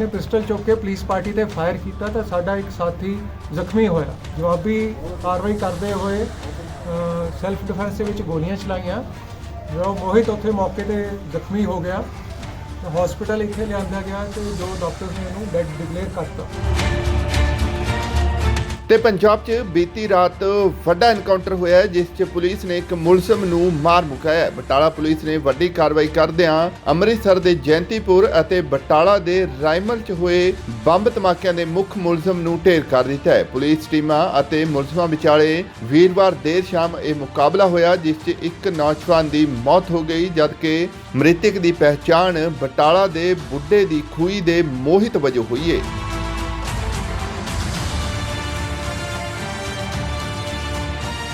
ਇਹਨੇ ਪਿਸਟਲ ਚੁੱਕ ਕੇ ਪੁਲਿਸ ਪਾਰਟੀ ਤੇ ਫਾਇਰ ਕੀਤਾ ਤਾਂ ਸਾਡਾ ਇੱਕ ਸਾਥੀ ਜ਼ਖਮੀ ਹੋਇਆ। ਜਵਾਬੀ ਕਾਰਵਾਈ ਕਰਦੇ ਹੋਏ ਸੈਲਫ ਡਿਫੈਂਸ ਦੇ ਵਿੱਚ ਗੋਲੀਆਂ ਚਲਾਈਆਂ। ਜੋ ਮੋਹਿਤ ਉੱਥੇ ਮੌਕੇ ਤੇ ਜ਼ਖਮੀ ਹੋ ਗਿਆ। ਹਸਪੀਟਲ ਇੱਥੇ ਲਿਆਂਦਾ ਗਿਆ ਤੇ ਜੋ ਡਾਕਟਰਸ ਨੇ ਇਹਨੂੰ ਡੈਡ ਡਿਕਲੇਅਰ ਕਰਤਾ। ਤੇ ਪੰਜਾਬ 'ਚ ਬੀਤੀ ਰਾਤ ਵੱਡਾ ਐਨਕਾਊਂਟਰ ਹੋਇਆ ਜਿਸ 'ਚ ਪੁਲਿਸ ਨੇ ਇੱਕ ਮੁਲਜ਼ਮ ਨੂੰ ਮਾਰ ਮੁਕਾਇਆ ਹੈ। ਬਟਾਲਾ ਪੁਲਿਸ ਨੇ ਵੱਡੀ ਕਾਰਵਾਈ ਕਰਦਿਆਂ ਅੰਮ੍ਰਿਤਸਰ ਦੇ ਜੈਂਤੀਪੁਰ ਅਤੇ ਬਟਾਲਾ ਦੇ ਰਾਇਮਲ 'ਚ ਹੋਏ ਬੰਬ ਧਮਾਕਿਆਂ ਦੇ ਮੁੱਖ ਮੁਲਜ਼ਮ ਨੂੰ ਢੇਰ ਕਰ ਦਿੱਤਾ ਹੈ ਪੁਲਿਸ ਟੀਮਾਂ ਅਤੇ ਮੁਲਜ਼ਮਾਂ ਵਿਚਾਲੇ ਵੀਰਵਾਰ ਦੇਰ ਸ਼ਾਮ ਇਹ ਮੁਕਾਬਲਾ ਹੋਇਆ, ਜਿਸ 'ਚ ਇੱਕ ਨੌਜਵਾਨ ਦੀ ਮੌਤ ਹੋ ਗਈ, ਜਦਕਿ ਮ੍ਰਿਤਕ ਦੀ ਪਹਿਚਾਣ ਬਟਾਲਾ ਦੇ ਬੁੱਢੇ ਦੀ ਖੂਹੀ ਦੇ ਮੋਹਿਤ ਵਜੋਂ ਹੋਈ ਹੈ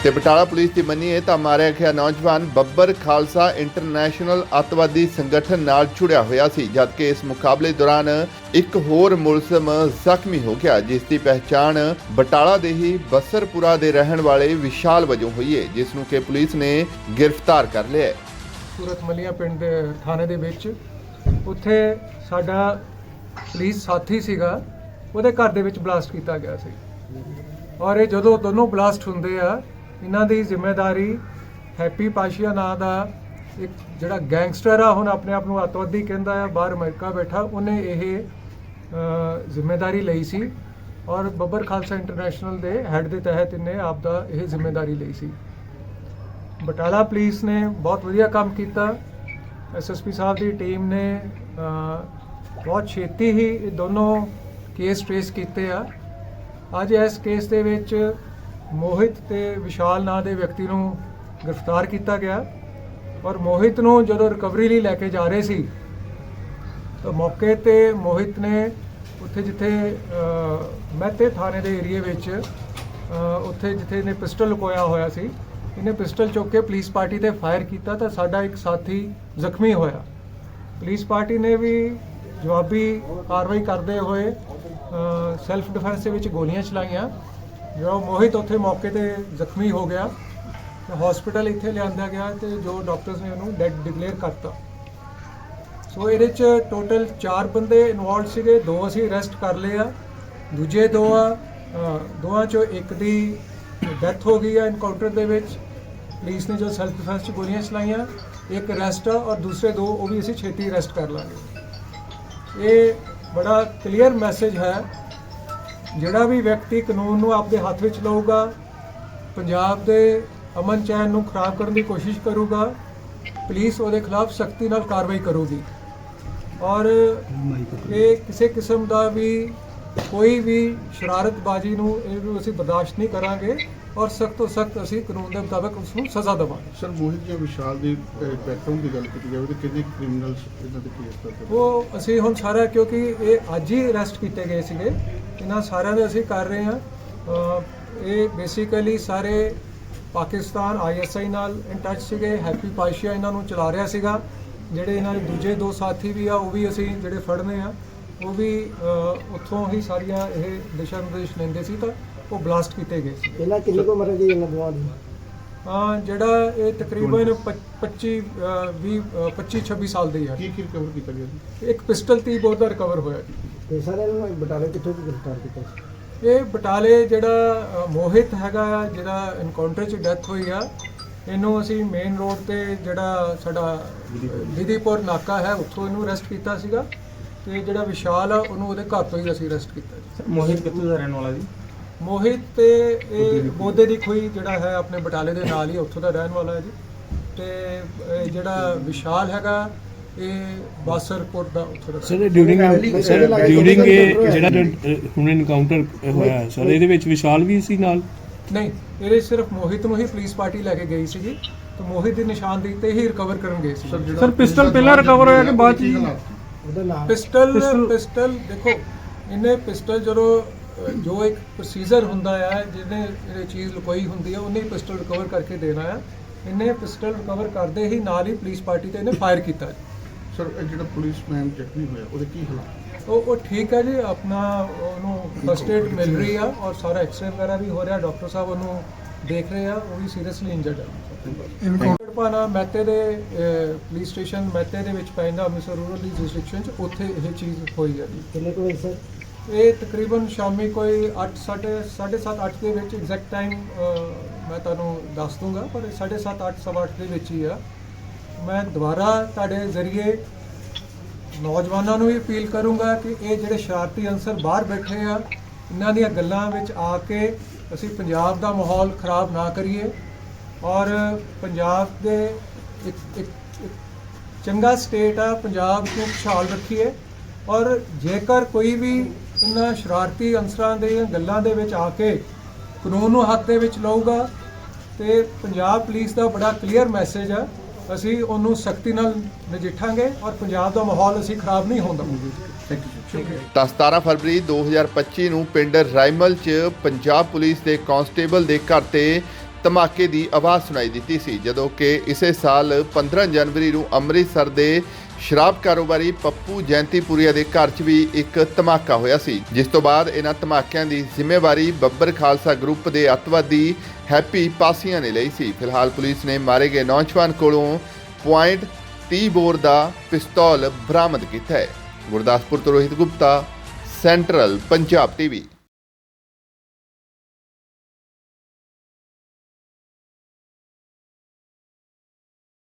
ਤੇ ਬਟਾਲਾ ਪੁਲਿਸ ਦੀ ਮੰਨੀਏ ਤਾਂ ਮਾਰਿਆ ਗਿਆ ਨੌਜਵਾਨ ਬੱਬਰ ਖਾਲਸਾ ਇੰਟਰਨੈਸ਼ਨਲ ਅੱਤਵਾਦੀ ਸੰਗਠਨ ਨਾਲ ਜੁੜਿਆ ਹੋਇਆ ਸੀ, ਜਦਕਿ ਇਸ ਮੁਕਾਬਲੇ ਦੌਰਾਨ ਇੱਕ ਹੋਰ ਮੁਲਜ਼ਮ ਜ਼ਖਮੀ ਹੋ ਗਿਆ, ਜਿਸ ਦੀ ਪਹਿਚਾਣ ਬਟਾਲਾ ਦੇ ਹੀ ਬਸਰਪੁਰਾ ਦੇ ਰਹਿਣ ਵਾਲੇ ਵਿਸ਼ਾਲ ਵਜੋਂ ਹੋਈ ਹੈ ਜਿਸ ਨੂੰ ਕਿ ਪੁਲਿਸ ਨੇ ਗ੍ਰਿਫਤਾਰ ਕਰ ਲਿਆ ਹੈ ਸੂਰਤ ਮਲੀਆ ਪਿੰਡ ਦੇ ਥਾਣੇ ਦੇ ਵਿੱਚ ਉੱਥੇ ਸਾਡਾ ਪੁਲਿਸ ਸਾਥੀ ਸੀਗਾ, ਉਹਦੇ ਘਰ ਦੇ ਵਿੱਚ ਬਲਾਸਟ ਕੀਤਾ ਗਿਆ ਸੀ। ਔਰ ਇਹ ਜਦੋਂ ਦੋਨੋਂ ਬਲਾਸਟ ਹੁੰਦੇ ਆ ਇਹਨਾਂ ਦੀ ਜ਼ਿੰਮੇਵਾਰੀ ਹੈਪੀ ਪਾਸ਼ੀਆ ਨਾਂ ਦਾ ਇੱਕ ਜਿਹੜਾ ਗੈਂਗਸਟਰ ਆ ਹੁਣ ਆਪਣੇ ਆਪ ਨੂੰ ਅੱਤਵਾਦੀ ਕਹਿੰਦਾ ਆ ਬਾਹਰ ਅਮਰੀਕਾ ਬੈਠਾ ਉਹਨੇ ਇਹ ਅ, ਜ਼ਿੰਮੇਵਾਰੀ ਲਈ ਸੀ। ਔਰ ਬੱਬਰ ਖਾਲਸਾ ਇੰਟਰਨੈਸ਼ਨਲ ਦੇ ਹੈੱਡ ਦੇ ਤਹਿਤ ਇਹਨੇ ਆਪ ਦਾ ਇਹ ਜ਼ਿੰਮੇਵਾਰੀ ਲਈ ਸੀ। ਬਟਾਲਾ ਪੁਲਿਸ ਨੇ ਬਹੁਤ ਵਧੀਆ ਕੰਮ ਕੀਤਾ। ਐਸਐਸਪੀ ਸਾਹਿਬ ਦੀ ਟੀਮ ਨੇ ਬਹੁਤ ਛੇਤੀ ਹੀ ਇਹ ਦੋਨੋਂ ਕੇਸ ਟ੍ਰੇਸ ਕੀਤੇ ਆ। ਅੱਜ ਇਸ ਕੇਸ ਦੇ ਵਿੱਚ ਮੋਹਿਤ ਤੇ ਵਿਸ਼ਾਲ ਨਾਂ ਦੇ ਵਿਅਕਤੀ ਨੂੰ ਗ੍ਰਿਫਤਾਰ ਕੀਤਾ ਗਿਆ ਔਰ ਮੋਹਿਤ ਨੂੰ ਜਦੋਂ ਰਿਕਵਰੀ ਲਈ ਲੈ ਕੇ ਜਾ ਰਹੇ ਸੀ, ਤਾਂ ਮੌਕੇ ਤੇ ਮੋਹਿਤ ਨੇ ਉੱਥੇ ਜਿੱਥੇ ਮਹਿਤੇ ਥਾਣੇ ਦੇ ਏਰੀਏ ਵਿੱਚ ਉੱਥੇ ਜਿੱਥੇ ਇਹਨੇ ਪਿਸਟਲ ਲੁਕੋਇਆ ਹੋਇਆ ਸੀ, ਇਹਨੇ ਪਿਸਟਲ ਚੁੱਕ ਕੇ ਪੁਲਿਸ ਪਾਰਟੀ ਤੇ ਫਾਇਰ ਕੀਤਾ ਤਾਂ ਸਾਡਾ ਇੱਕ ਸਾਥੀ ਜ਼ਖਮੀ ਹੋਇਆ। ਪੁਲਿਸ ਪਾਰਟੀ ਨੇ ਵੀ ਜਵਾਬੀ ਕਾਰਵਾਈ ਕਰਦੇ ਹੋਏ ਸੈਲਫ ਡਿਫੈਂਸ ਦੇ ਵਿੱਚ ਗੋਲੀਆਂ ਚਲਾਈਆਂ। ਜੋ ਮੋਹਿਤ ਉੱਥੇ ਮੌਕੇ ਤੇ ਜ਼ਖਮੀ ਹੋ ਗਿਆ ਹਸਪੀਟਲ ਇੱਥੇ ਲਿਆਂਦਾ ਗਿਆ ਤੇ ਜੋ ਡਾਕਟਰਸ ਨੇ ਉਹਨੂੰ ਡੈਡ ਡਿਕਲੇਅਰ ਕਰਤਾ। ਸੋ ਇਹਦੇ ਚ ਟੋਟਲ 4 ਬੰਦੇ ਇਨਵੋਲਡ ਸੀਗੇ ਦੋ ਅਸੀਂ ਅਰੈਸਟ ਕਰ ਲਏ ਆ ਦੂਜੇ ਦੋ ਆ ਅ, ਦੋਵਾਂ ਚੋਂ ਇੱਕ ਦੀ ਡੈਥ ਹੋ ਗਈ ਆ ਇਨਕਾਊਂਟਰ ਦੇ ਵਿੱਚ। ਪੁਲਿਸ ਨੇ ਜੋ ਸੈਲਫ ਡਿਫੈਂਸ ਚ ਗੋਲੀਆਂ ਚਲਾਈਆਂ ਇੱਕ ਅਰੈਸਟ ਆ ਔਰ ਦੂਸਰੇ ਦੋ ਉਹ ਵੀ ਅਸੀਂ ਛੇਤੀ ਅਰੈਸਟ ਕਰ ਲਾਂਗੇ। ਇਹ ਬੜਾ ਕਲੀਅਰ ਮੈਸੇਜ ਹੈ ਜਿਹੜਾ ਵੀ ਵਿਅਕਤੀ ਕਾਨੂੰਨ ਨੂੰ ਆਪਦੇ ਹੱਥ ਵਿੱਚ ਲਊਗਾ, ਪੰਜਾਬ ਦੇ ਅਮਨ ਚੈਨ ਨੂੰ ਖਰਾਬ ਕਰਨ ਦੀ ਕੋਸ਼ਿਸ਼ ਕਰੂਗਾ, ਪੁਲਿਸ ਉਹਦੇ ਖਿਲਾਫ ਸਖਤੀ ਨਾਲ ਕਾਰਵਾਈ ਕਰੂਗੀ। ਔਰ ਇਹ ਕਿਸੇ ਕਿਸਮ ਦਾ ਵੀ ਕੋਈ ਵੀ ਸ਼ਰਾਰਤਬਾਜ਼ੀ ਨੂੰ ਇਹਨੂੰ ਅਸੀਂ ਬਰਦਾਸ਼ਤ ਨਹੀਂ ਕਰਾਂਗੇ। ਔਰ ਸਖਤ ਤੋਂ ਸਖਤ ਅਸੀਂ ਕਾਨੂੰਨ ਦੇ ਮੁਤਾਬਕ ਉਸ ਨੂੰ ਸਜ਼ਾ ਦੇਵਾਂਗੇ। ਸਰ ਮੋਹਿਤ ਜਾਂ ਵਿਸ਼ਾਲ ਦੀ ਬੈਕਗ੍ਰਾਉਂਡ ਦੀ ਗੱਲ ਕੀਤੀ ਜਾਵੇ ਤਾਂ ਕਿੰਨੇ ਕ੍ਰਿਮੀਨਲਸ ਇਹਨਾਂ ਦੇ ਕੇਸ ਕਰਦੇ ਉਹ ਅਸੀਂ ਹੁਣ ਸਾਰਾ ਕਿਉਂਕਿ ਇਹ ਅੱਜ ਹੀ ਅਰੈਸਟ ਕੀਤੇ ਗਏ ਸੀਗੇ ਇਹਨਾਂ ਸਾਰਿਆਂ ਦੇ ਅਸੀਂ ਕਰ ਰਹੇ ਹਾਂ। ਇਹ ਬੇਸਿਕਲੀ ਸਾਰੇ ਪਾਕਿਸਤਾਨ ਆਈਐਸਆਈ ਨਾਲ ਇਨ ਟੱਚ ਸੀਗੇ ਹੈਪੀ ਪਾਸ਼ੀਆ ਇਹਨਾਂ ਨੂੰ ਚਲਾ ਰਿਹਾ ਸੀਗਾ ਜਿਹੜੇ ਇਹਨਾਂ ਦੇ ਦੂਜੇ ਦੋ ਸਾਥੀ ਵੀ ਆ ਉਹ ਵੀ ਅਸੀਂ ਜਿਹੜੇ ਫੜਨੇ ਆ ਉਹ ਵੀ ਉੱਥੋਂ ਹੀ ਸਾਰੀਆਂ ਇਹ ਦਿਸ਼ਾ ਨਿਰਦੇਸ਼ ਲੈਂਦੇ ਸੀ ਤਾਂ ਉਹ ਬਲਾਸਟ ਕੀਤੇ ਗਏ ਸੀ। ਇਹਨਾਂ ਕਿੰਨੀ ਕੁ ਉਮਰ ਹੈ ਜੀ ਇਹਨਾਂ ਦੋਵਾਂ ਦੀ? ਹਾਂ ਜਿਹੜਾ ਇਹ ਤਕਰੀਬਨ 25 20 25 26 ਸਾਲ ਦੇ ਆ। ਕੀ ਕੀ ਰਿਕਵਰ ਕੀਤਾ ਗਿਆ ਜੀ? ਇੱਕ ਪਿਸਟਲ ਤੀ ਬੋਰ ਦਾ ਰਿਕਵਰ ਹੋਇਆ ਜੀ। ਤੇ ਸਾਰੇ ਇਹਨਾਂ ਨੂੰ ਬਟਾਲੇ ਕਿੱਥੋਂ ਦੀ ਗ੍ਰਿਫਤਾਰ ਕੀਤਾ ਸੀ? ਇਹ ਬਟਾਲੇ ਜਿਹੜਾ ਮੋਹਿਤ ਹੈਗਾ ਜਿਹੜਾ ਐਨਕਾਊਂਟਰ 'ਚ ਡੈਥ ਹੋਈ ਆ ਇਹਨੂੰ ਅਸੀਂ ਮੇਨ ਰੋਡ ਤੇ ਜਿਹੜਾ ਸਾਡਾ ਵਿਧੀਪੁਰ। ਨਾਕਾ ਹੈ ਉੱਥੋਂ ਇਹਨੂੰ ਅਰੈਸਟ ਕੀਤਾ ਸੀਗਾ। ਤੇ ਜਿਹੜਾ ਵਿਸ਼ਾਲ ਆ ਉਹਨੂੰ ਉਹਦੇ ਘਰ ਤੋਂ ਹੀ ਅਸੀਂ ਅਰੈਸਟ ਕੀਤਾ ਜੀ। ਮੋਹਿਤ ਕਿੱਥੋਂ ਦਾ ਰਹਿਣ ਵਾਲਾ ਜੀ? ਮੋਹਿਤ ਤੇ ਇਹ ਬੋਦੇ ਦੀ ਖੋਈ ਜਿਹੜਾ ਹੈ ਆਪਣੇ ਬਟਾਲੇ ਦੇ ਨਾਲ ਹੀ ਉੱਥੋਂ ਦਾ ਰਹਿਣ ਵਾਲਾ ਹੈ ਜੀ। ਤੇ ਇਹ ਜਿਹੜਾ ਵਿਸ਼ਾਲ ਹੈਗਾ ਇਹ ਬਾਸਰਪੁਰ ਦਾ ਉੱਥੋਂ ਦਾ। ਸਰ ਡਿਊਰਿੰਗ ਸਰ ਡਿਊਰਿੰਗ ਇਹ ਜਿਹੜਾ ਹੁਣ ਇਨਕਾਊਂਟਰ ਹੋਇਆ ਹੈ, ਸਰ ਇਹਦੇ ਵਿੱਚ ਵਿਸ਼ਾਲ ਵੀ ਸੀ ਨਾਲ? ਨਹੀਂ ਇਹਦੇ ਸਿਰਫ ਮੋਹਿਤ ਨੂੰ ਹੀ ਪੁਲਿਸ ਪਾਰਟੀ ਲੈ ਕੇ ਗਈ ਸੀਗੀ ਤੇ ਮੋਹਿਤ ਦੀ ਨਿਸ਼ਾਨਦੇਹੀ ਤੇ ਹੀ ਰਿਕਵਰ ਕਰਨ ਗਏ ਸੀ। ਜਿਹੜਾ ਸਰ, ਪਿਸਟਲ ਪਹਿਲਾਂ recover ਹੋਇਆ ਕਿ ਬਾਅਦ 'ਚ ਜੀ? ਸੀ? ਪਿਸਟਲ ਪਿਸਟਲ- ਦੇਖੋ ਇਹਨੇ ਪਿਸਟਲ ਜਦੋਂ ਜੋ ਇੱਕ ਪ੍ਰੋਸੀਜਰ ਹੁੰਦਾ ਆ ਜਿਹਨੇ ਇਹ ਚੀਜ਼ ਲੁਕੋਈ ਹੁੰਦੀ ਹੈ ਉਹਨੇ ਪਿਸਟਲ ਰਿਕਵਰ ਕਰਕੇ ਦੇਣਾ ਆ। ਇਹਨੇ ਪਿਸਟਲ ਰਿਕਵਰ ਕਰਦੇ ਹੀ ਨਾਲ ਹੀ ਪੁਲਿਸ ਪਾਰਟੀ ਤੇ ਇਹਨੇ ਫਾਇਰ ਕੀਤਾ। ਸਰ ਇਹ ਜਿਹੜਾ ਪੁਲਿਸਮੈਨ ਜ਼ਖਮੀ ਹੋਇਆ ਉਹਦੇ ਕੀ ਹਾਲਾਤ? ਉਹ ਉਹ ਠੀਕ ਹੈ ਜੀ ਆਪਣਾ ਉਹਨੂੰ ਫਸਟ ਏਡ ਮਿਲ ਰਹੀ ਆ ਔਰ ਸਾਰਾ ਐਕਸਰੇ ਵਗੈਰਾ ਵੀ ਹੋ ਰਿਹਾ ਡਾਕਟਰ ਸਾਹਿਬ ਉਹਨੂੰ ਦੇਖ ਰਹੇ ਆ ਉਹ ਵੀ ਸੀਰੀਅਸਲੀ ਇੰਜਰਡ ਹੈ ਕੋਟਪਾਨਾ ਮਹਿਤੇ ਦੇ ਪੁਲਿਸ ਸਟੇਸ਼ਨ ਮਹਿਤੇ ਦੇ ਵਿੱਚ ਪੈਂਦਾ ਅੰਮ੍ਰਿਤਸਰ ਰੂਰਲ ਦੀ ਜੁਰਿਸਡਿਕਸ਼ਨ ਚ ਉੱਥੇ ਇਹ ਚੀਜ਼ ਹੋਈ ਹੈ ਜੀ। ਕਿੰਨੇ ਕੁ ਵਜੇ ਸਰ ਇਹ ਤਕਰੀਬਨ ਸ਼ਾਮੀ ਕੋਈ 8 7:30 8 ਦੇ ਵਿੱਚ ਐਗਜ਼ੈਕਟ ਟਾਈਮ ਮੈਂ ਤੁਹਾਨੂੰ ਦੱਸ ਦੂੰਗਾ, ਪਰ 7:30 8 ਸਵਾ ਅੱਠ ਦੇ ਵਿੱਚ ਹੀ ਆ। ਮੈਂ ਦੁਬਾਰਾ ਤੁਹਾਡੇ ਜ਼ਰੀਏ ਨੌਜਵਾਨਾਂ ਨੂੰ ਵੀ ਅਪੀਲ ਕਰੂੰਗਾ ਕਿ ਇਹ ਜਿਹੜੇ ਸ਼ਰਾਰਤੀ ਅਨਸਰ ਬਾਹਰ ਬੈਠੇ ਆ, ਇਹਨਾਂ ਦੀਆਂ ਗੱਲਾਂ ਵਿੱਚ ਆ ਕੇ ਅਸੀਂ ਪੰਜਾਬ ਦਾ ਮਾਹੌਲ ਖਰਾਬ ਨਾ ਕਰੀਏ ਔਰ ਪੰਜਾਬ ਦੇ ਇੱਕ ਇੱਕ ਇੱਕ ਚੰਗਾ ਸਟੇਟ ਆ, ਪੰਜਾਬ ਨੂੰ ਖੁਸ਼ਹਾਲ ਰੱਖੀਏ ਔਰ ਜੇਕਰ ਕੋਈ ਵੀ ਇਹਨਾਂ ਸ਼ਰਾਰਤੀ ਅਨਸਰਾਂ ਦੇ ਗੱਲਾਂ ਦੇ ਵਿੱਚ ਆ ਕੇ ਕਾਨੂੰਨ ਨੂੰ ਹੱਥ ਦੇ ਵਿੱਚ ਲਊਗਾ ਤੇ ਪੰਜਾਬ ਪੁਲਿਸ ਦਾ ਬੜਾ ਕਲੀਅਰ ਮੈਸੇਜ ਆ। ਅਸੀਂ ਉਹਨੂੰ ਸਖਤੀ ਨਾਲ ਨਜਿੱਠਾਂਗੇ ਔਰ ਪੰਜਾਬ ਦਾ ਮਾਹੌਲ ਅਸੀਂ ਖਰਾਬ ਨਹੀਂ ਹੋਣ ਦੇਵਾਂਗੇ। ਤਾਂ 17 ਫਰਵਰੀ 2025 ਨੂੰ ਪਿੰਡ ਰਾਈਮਲ 'ਚ ਪੰਜਾਬ ਪੁਲਿਸ ਦੇ ਕਾਂਸਟੇਬਲ ਦੇ ਘਰ ਤੇ ਧਮਾਕੇ ਦੀ ਆਵਾਜ਼ ਸੁਣਾਈ ਦਿੱਤੀ ਸੀ ਜਦੋਂ ਕਿ ਇਸੇ ਸਾਲ 15 ਜਨਵਰੀ ਨੂੰ ਅੰਮ੍ਰਿਤਸਰ ਦੇ ਸ਼ਰਾਬ ਕਾਰੋਬਾਰੀ ਪੱਪੂ ਜੈਂਤੀਪੁਰੀਆ ਦੇ ਘਰ 'ਚ ਵੀ ਇੱਕ ਧਮਾਕਾ ਹੋਇਆ ਸੀ, ਜਿਸ ਤੋਂ ਬਾਅਦ ਇਹਨਾਂ ਧਮਾਕਿਆਂ ਦੀ ਜ਼ਿੰਮੇਵਾਰੀ ਬੱਬਰ ਖਾਲਸਾ ਗਰੁੱਪ ਦੇ ਅੱਤਵਾਦੀ ਹੈਪੀ ਪਾਸੀਆਂ ਨੇ ਲਈ ਸੀ। ਫਿਲਹਾਲ ਪੁਲਿਸ ਨੇ ਮਾਰੇ ਗਏ ਨੌਜਵਾਨ ਕੋਲੋਂ ਪੁਆਇੰਟ 30 ਬੋਰ ਦਾ ਪਿਸਤੌਲ ਬਰਾਮਦ ਕੀਤਾ ਹੈ। ਗੁਰਦਾਸਪੁਰ ਤੋਂ ਰੋਹਿਤ ਗੁਪਤਾ, ਸੈਂਟਰਲ ਪੰਜਾਬ ਟੀਵੀ।